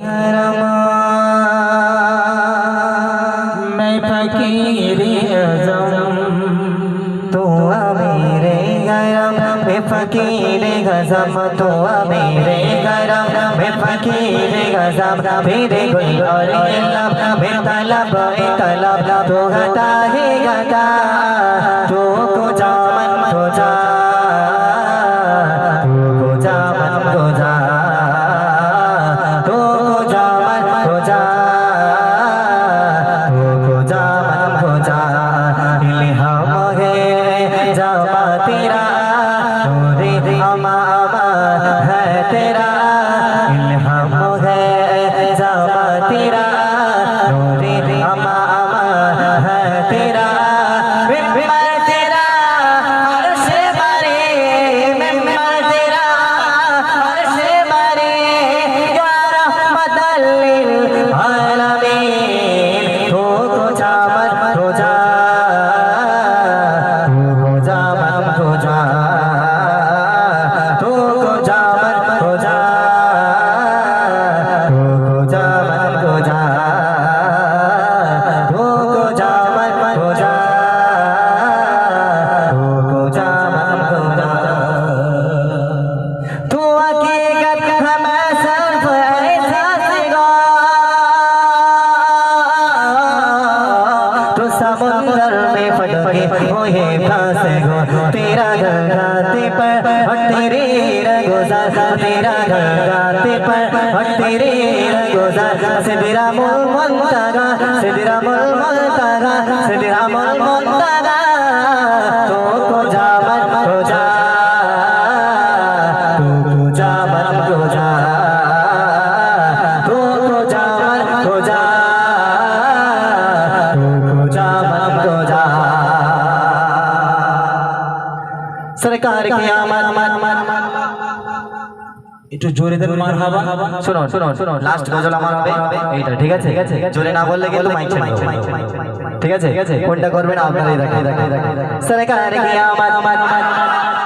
मैं फकीर अज़म तो मेरे गरम। में फकीर गजम तो मेरे गरम। में फकीर गजम, मेरे गुल और इल्लम में तलब तलब तो गता ही गता तो को जामन तो जा মামা হ্যাঁ তেরা समुंदर में फटके हुए फांस गो तेरा घर गाते पर और तेरे रगोजार तेरा घर गाते पर और तेरे रगोजार सिदरा मुल मुंतगा सिदरा मुल সরকার একটু জোরে দেন লাস্ট গজল আমার হবে। এইটা ঠিক আছে? ঠিক আছে জোরে না বললে মাইক ঠিক আছে? ঠিক আছে কোনটা করবেন আপনারাই সরকার